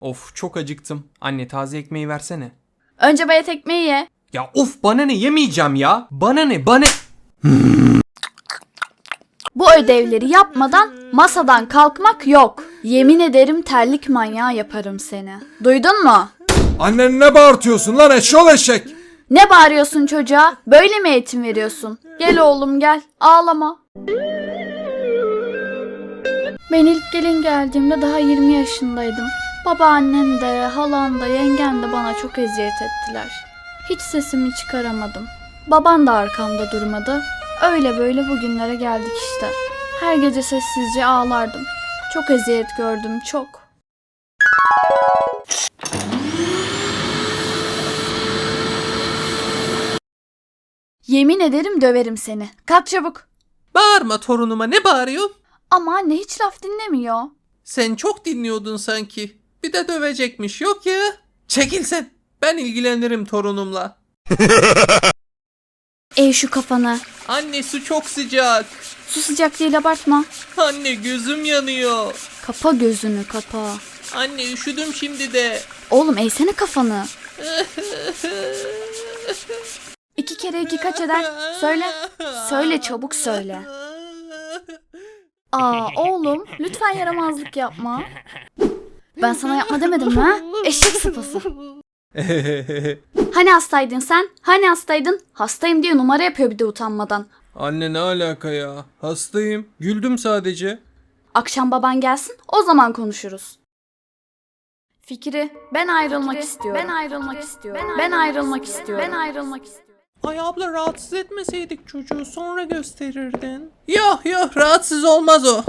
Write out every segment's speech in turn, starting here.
Of çok acıktım. Anne taze ekmeği versene. Önce bayat ekmeği ye. Ya of bana ne yemeyeceğim ya. Bana ne bana... Bu ödevleri yapmadan masadan kalkmak yok. Yemin ederim terlik manyağı yaparım seni. Duydun mu? Annen ne bağırtıyorsun lan eşşol eşek? Ne bağırıyorsun çocuğa? Böyle mi eğitim veriyorsun? Gel oğlum gel. Ağlama. Ben ilk gelin geldiğimde daha 20 yaşındaydım. Babaannem de, halam da, yengem de bana çok eziyet ettiler. Hiç sesimi çıkaramadım. Baban da arkamda durmadı. Öyle böyle bugünlere geldik işte. Her gece sessizce ağlardım. Çok eziyet gördüm, çok. Yemin ederim döverim seni. Kalk çabuk. Bağırma torunuma ne bağırıyorsun? Ama anne hiç laf dinlemiyor. Sen çok dinliyordun sanki. Bir de dövecekmiş yok ya. Çekil sen. Ben ilgilenirim torunumla. Ey şu kafanı. Anne su çok sıcak. Su sıcak değil abartma. Anne gözüm yanıyor. Kapa gözünü kapa. Anne üşüdüm şimdi de. Oğlum eğsene kafanı. İki kere iki kaç eder? Söyle. Söyle çabuk söyle. Aa oğlum lütfen yaramazlık yapma. Ben sana yapma demedim mi ha? Eşek sıpası. Hani hastaydın sen? Hani hastaydın? Hastayım diye numara yapıyor bir de utanmadan. Anne ne alaka ya? Hastayım. Güldüm sadece. Akşam baban gelsin o zaman konuşuruz. Fikri ben ayrılmak istiyorum. Ben ayrılmak istiyorum. Ben ayrılmak istiyorum. Ben ayrılmak istiyorum. Ay abla rahatsız etmeseydik çocuğu sonra gösterirdin. Yok yok rahatsız olmaz o.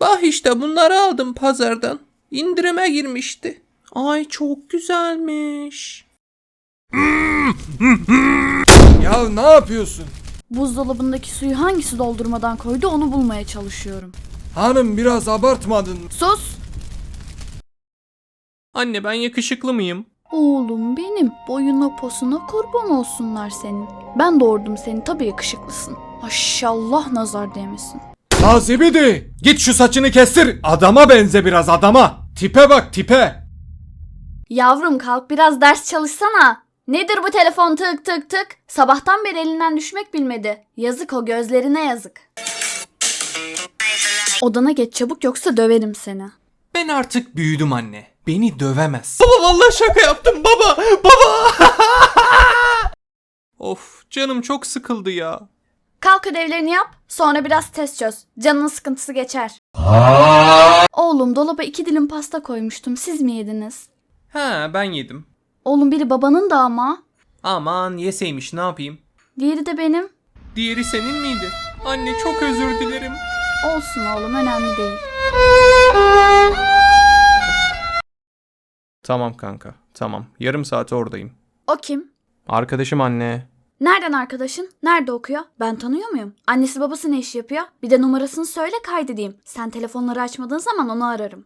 Bak işte bunları aldım pazardan. İndirime girmişti. Ay çok güzelmiş. Ya ne yapıyorsun? Buzdolabındaki suyu hangisi doldurmadan koydu onu bulmaya çalışıyorum. Hanım biraz abartmadın. Sus! Anne ben yakışıklı mıyım? Oğlum benim boyuna posuna kurban olsunlar senin. Ben doğurdum seni tabii yakışıklısın. Maşallah nazar değmesin. Nazibidi git şu saçını kestir. Adama benze biraz adama. Tipe bak tipe. Yavrum kalk biraz ders çalışsana. Nedir bu telefon tık tık tık? Sabahtan beri elinden düşmek bilmedi. Yazık o gözlerine yazık. Odana geç çabuk yoksa döverim seni. Ben artık büyüdüm anne. Beni dövemez. Baba vallahi şaka yaptım baba. Baba. Of canım çok sıkıldı ya. Kalk ödevlerini yap, sonra biraz test çöz. Canının sıkıntısı geçer. Oğlum dolaba iki dilim pasta koymuştum. Siz mi yediniz? Ha ben yedim. Oğlum biri babanın da ama. Aman yeseymiş ne yapayım? Diğeri de benim. Diğeri senin miydi? Anne çok özür dilerim. Olsun oğlum önemli değil. Tamam kanka. Tamam. Yarım saate oradayım. O kim? Arkadaşım anne. Nereden arkadaşın? Nerede okuyor? Ben tanıyor muyum? Annesi babası ne iş yapıyor? Bir de numarasını söyle kaydedeyim. Sen telefonları açmadığın zaman onu ararım.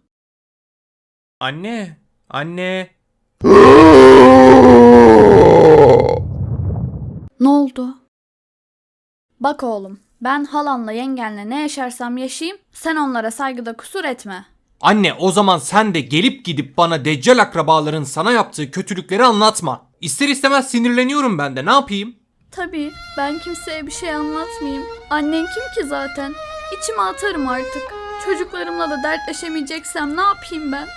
Anne. Anne. Ne oldu? Bak oğlum, ben halanla yengenle ne yaşarsam yaşayayım, sen onlara saygıda kusur etme. Anne o zaman sen de gelip gidip bana deccal akrabaların sana yaptığı kötülükleri anlatma. İster istemez sinirleniyorum ben de ne yapayım? Tabii, ben kimseye bir şey anlatmayayım. Annen kim ki zaten? İçime atarım artık. Çocuklarımla da dertleşemeyeceksem ne yapayım ben?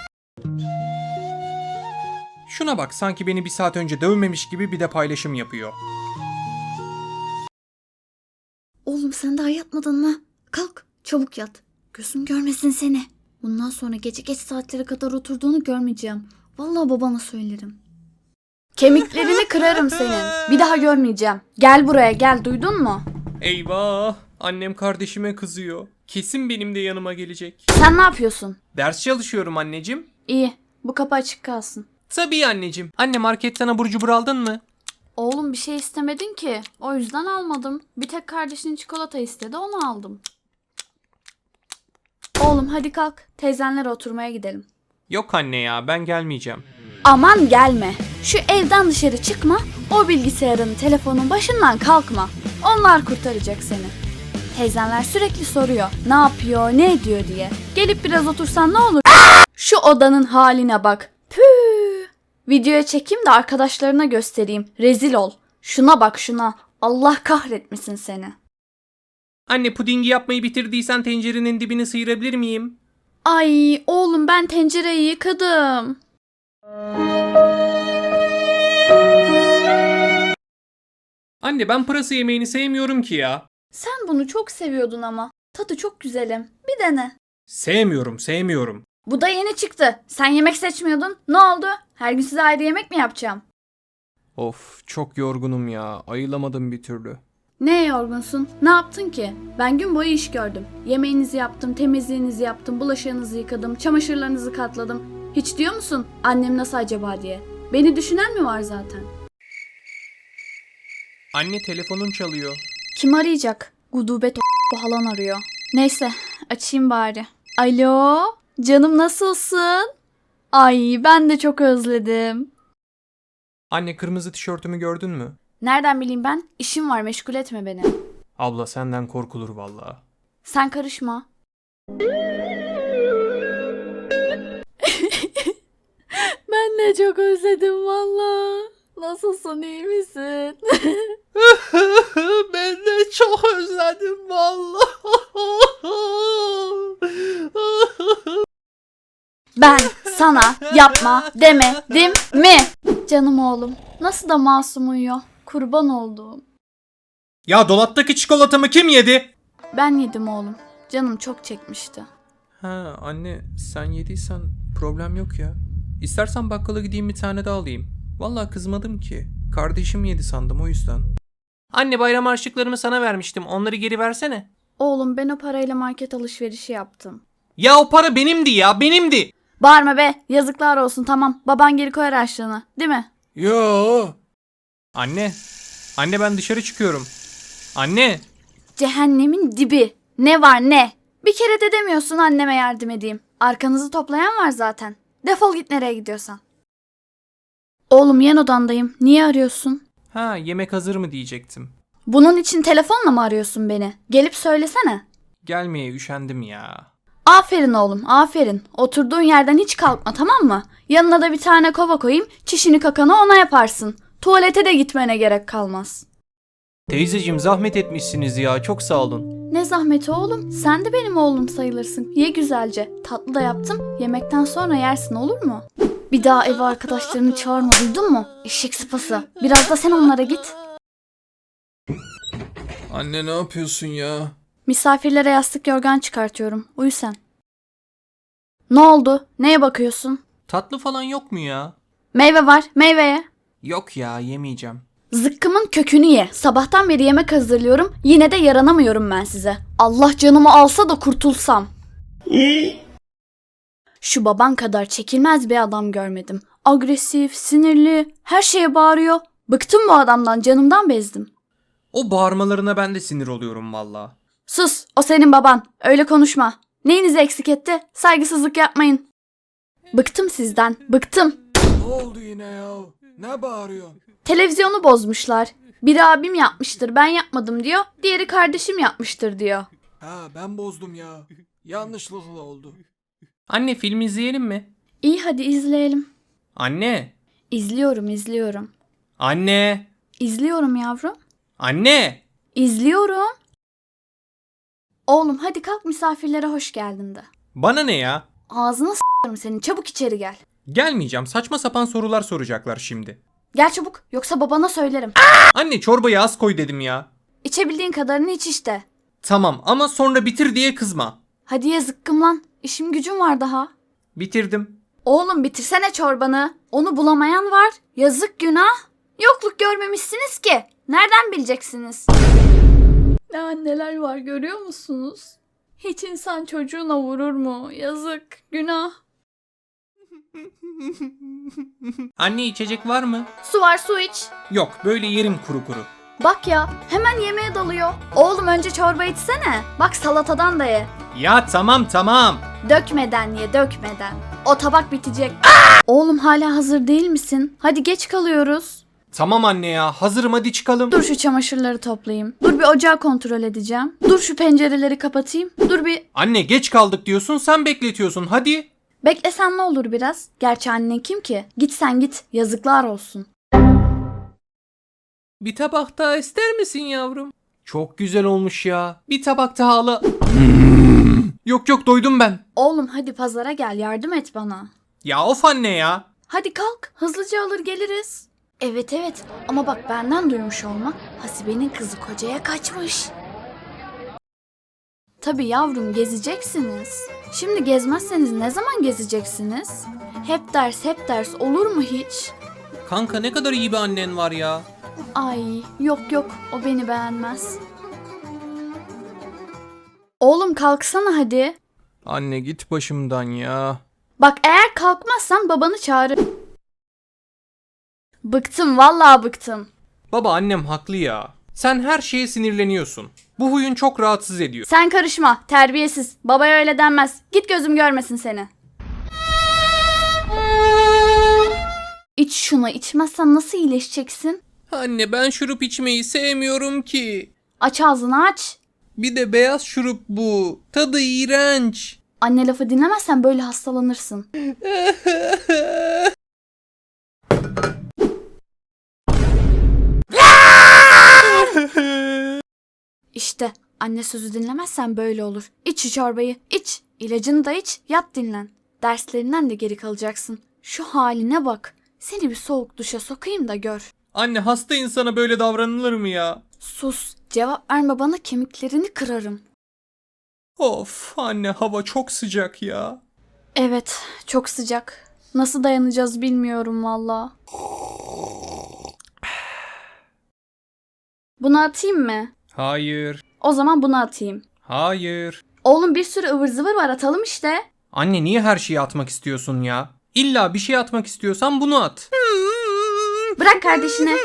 Şuna bak sanki beni bir saat önce dövmemiş gibi bir de paylaşım yapıyor. Oğlum sen daha yatmadın mı? Kalk, çabuk yat. Gözüm görmesin seni. Bundan sonra gece geç saatlere kadar oturduğunu görmeyeceğim. Vallahi babana söylerim. Kemiklerini kırarım senin. Bir daha görmeyeceğim. Gel buraya gel duydun mu? Eyvah! Annem kardeşime kızıyor. Kesin benim de yanıma gelecek. Sen ne yapıyorsun? Ders çalışıyorum anneciğim. İyi. Bu kapı açık kalsın. Tabii anneciğim. Anne marketten abur cubur aldın mı? Oğlum bir şey istemedin ki. O yüzden almadım. Bir tek kardeşin çikolata istedi onu aldım. Oğlum hadi kalk. Teyzenlere oturmaya gidelim. Yok anne ya ben gelmeyeceğim. Aman gelme. Şu evden dışarı çıkma. O bilgisayarın, telefonun başından kalkma. Onlar kurtaracak seni. Teyzenler sürekli soruyor. Ne yapıyor, ne ediyor diye. Gelip biraz otursan ne olur? Şu odanın haline bak. Püh. Videoya çekeyim de arkadaşlarına göstereyim. Rezil ol. Şuna bak şuna. Allah kahretmesin seni. Anne pudingi yapmayı bitirdiysen tencerenin dibini sıyırabilir miyim? Ay oğlum ben tencereyi yıkadım. Anne ben pırasa yemeğini sevmiyorum ki ya. Sen bunu çok seviyordun ama. Tadı çok güzelim. Bir dene. Sevmiyorum, sevmiyorum. Bu da yeni çıktı. Sen yemek seçmiyordun. Ne oldu? Her gün size ayrı yemek mi yapacağım? Of, çok yorgunum ya. Ayılamadım bir türlü. Ne yorgunsun? Ne yaptın ki? Ben gün boyu iş gördüm. Yemeğinizi yaptım, temizliğinizi yaptım, bulaşığınızı yıkadım, çamaşırlarınızı katladım. Hiç diyor musun annem nasıl acaba diye? Beni düşünen mi var zaten? Anne telefonun çalıyor. Kim arayacak? Gudubet o halan arıyor. Neyse açayım bari. Alo canım nasılsın? Ay ben de çok özledim. Anne kırmızı tişörtümü gördün mü? Nereden bileyim ben? İşim var meşgul etme beni. Abla senden korkulur vallahi. Sen karışma. De çok özledim valla. Nasılsın iyi misin? ben de çok özledim vallahi. Ben sana yapma demedim mi? Canım oğlum nasıl da masum uyuyor. Kurban olduğum. Ya dolaptaki çikolatamı kim yedi? Ben yedim oğlum. Canım çok çekmişti. Ha anne sen yediysen problem yok ya. İstersen bakkala gideyim bir tane daha alayım. Vallahi kızmadım ki. Kardeşim yedi sandım o yüzden. Anne bayram harçlıklarımı sana vermiştim. Onları geri versene. Oğlum ben o parayla market alışverişi yaptım. Ya o para benimdi ya benimdi. Bağırma be yazıklar olsun tamam. Baban geri koyar harçlığını değil mi? Yo. Anne. Anne ben dışarı çıkıyorum. Anne. Cehennemin dibi. Ne var ne? Bir kere de demiyorsun anneme yardım edeyim. Arkanızı toplayan var zaten. Defol git nereye gidiyorsan. Oğlum yan odandayım. Niye arıyorsun? Ha yemek hazır mı diyecektim. Bunun için telefonla mı arıyorsun beni? Gelip söylesene. Gelmeye üşendim ya. Aferin oğlum, aferin. Oturduğun yerden hiç kalkma tamam mı? Yanına da bir tane kova koyayım, çişini kakanı ona yaparsın. Tuvalete de gitmene gerek kalmaz. Teyzeciğim zahmet etmişsiniz ya çok sağ olun. Ne zahmeti oğlum, sen de benim oğlum sayılırsın. Ye güzelce. Tatlı da yaptım, yemekten sonra yersin olur mu? Bir daha eve arkadaşlarını çağırma duydun mu? Eşek sıpası. Biraz da sen onlara git. Anne ne yapıyorsun ya? Misafirlere yastık yorgan çıkartıyorum. Uyu sen. Ne oldu? Neye bakıyorsun? Tatlı falan yok mu ya? Meyve var, meyveye. Yok ya yemeyeceğim. Zıkkımın kökünü ye. Sabahtan beri yemek hazırlıyorum. Yine de yaranamıyorum ben size. Allah canımı alsa da kurtulsam. Şu baban kadar çekilmez bir adam görmedim. Agresif, sinirli, her şeye bağırıyor. Bıktım bu adamdan, canımdan bezdim. O bağırmalarına ben de sinir oluyorum valla. Sus, o senin baban. Öyle konuşma. Neyinizi eksik etti? Saygısızlık yapmayın. Bıktım sizden, bıktım. Ne oldu yine ya? Ne bağırıyorsun? Televizyonu bozmuşlar. Biri abim yapmıştır, ben yapmadım diyor. Diğeri kardeşim yapmıştır diyor. Ha ben bozdum ya. Yanlışlıkla oldu. Anne film izleyelim mi? İyi hadi izleyelim. Anne. İzliyorum, izliyorum. Anne. İzliyorum yavrum. Anne. İzliyorum. Oğlum hadi kalk misafirlere hoş geldin de. Bana ne ya? Ağzına s**arım senin. Çabuk içeri gel. Gelmeyeceğim. Saçma sapan sorular soracaklar şimdi. Gel çabuk. Yoksa babana söylerim. Anne çorbayı az koy dedim ya. İçebildiğin kadarını iç işte. Tamam ama sonra bitir diye kızma. Hadi ye zıkkım lan. İşim gücüm var daha. Bitirdim. Oğlum bitirsene çorbanı. Onu bulamayan var. Yazık günah. Yokluk görmemişsiniz ki. Nereden bileceksiniz? Ne anneler var görüyor musunuz? Hiç insan çocuğuna vurur mu? Yazık, günah. Anne içecek var mı? Su var su iç. Yok böyle yerim kuru kuru. Bak ya hemen yemeğe dalıyor. Oğlum önce çorba içsene. Bak salatadan da ye. Ya tamam tamam. Dökmeden ye dökmeden. O tabak bitecek. Oğlum hala hazır değil misin? Hadi geç kalıyoruz. Tamam anne ya hazırım hadi çıkalım. Dur şu çamaşırları toplayayım. Dur bir ocağı kontrol edeceğim. Dur şu pencereleri kapatayım. Dur bir... Anne geç kaldık diyorsun sen bekletiyorsun hadi. Beklesen ne olur biraz? Gerçi annen kim ki? Git sen git. Yazıklar olsun. Bir tabak daha ister misin yavrum? Çok güzel olmuş ya. Bir tabak daha al. yok yok doydum ben. Oğlum hadi pazara gel yardım et bana. Ya of anne ya. Hadi kalk hızlıca alır geliriz. Evet evet ama bak benden duymuş olma. Hasibe'nin kızı kocaya kaçmış. Tabii yavrum gezeceksiniz. Şimdi gezmezseniz ne zaman gezeceksiniz? Hep ders hep ders olur mu hiç? Kanka ne kadar iyi bir annen var ya. Ay yok yok o beni beğenmez. Oğlum kalksana hadi. Anne git başımdan ya. Bak eğer kalkmazsan babanı çağır. Bıktım vallahi bıktım. Baba annem haklı ya. Sen her şeye sinirleniyorsun. Bu huyun çok rahatsız ediyor. Sen karışma terbiyesiz. Babaya öyle denmez. Git gözüm görmesin seni. İç şunu içmezsen nasıl iyileşeceksin? Anne ben şurup içmeyi sevmiyorum ki. Aç ağzını aç. Bir de beyaz şurup bu. Tadı iğrenç. Anne lafı dinlemezsen böyle hastalanırsın. İşte anne sözü dinlemezsen böyle olur. İç şu çorbayı, iç. İlacını da iç, yat dinlen. Derslerinden de geri kalacaksın. Şu haline bak. Seni bir soğuk duşa sokayım da gör. Anne hasta insana böyle davranılır mı ya? Sus, cevap verme bana kemiklerini kırarım. Of anne hava çok sıcak ya. Evet, çok sıcak. Nasıl dayanacağız bilmiyorum valla. Bunu atayım mı? Hayır. O zaman bunu atayım. Hayır. Oğlum bir sürü ıvır zıvır var atalım işte. Anne niye her şeyi atmak istiyorsun ya? İlla bir şey atmak istiyorsan bunu at. Bırak kardeşine.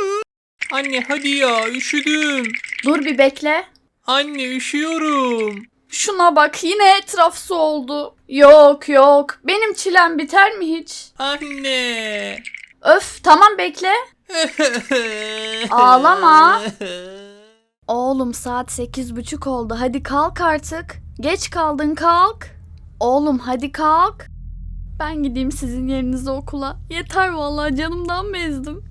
Anne hadi ya üşüdüm. Dur bir bekle. Anne üşüyorum. Şuna bak yine etraf su oldu. Yok yok. Benim çilem biter mi hiç? Anne. Öf tamam bekle. Ağlama. Oğlum saat sekiz buçuk oldu. Hadi kalk artık. Geç kaldın kalk. Oğlum hadi kalk. Ben gideyim sizin yerinize okula. Yeter vallahi canımdan bezdim.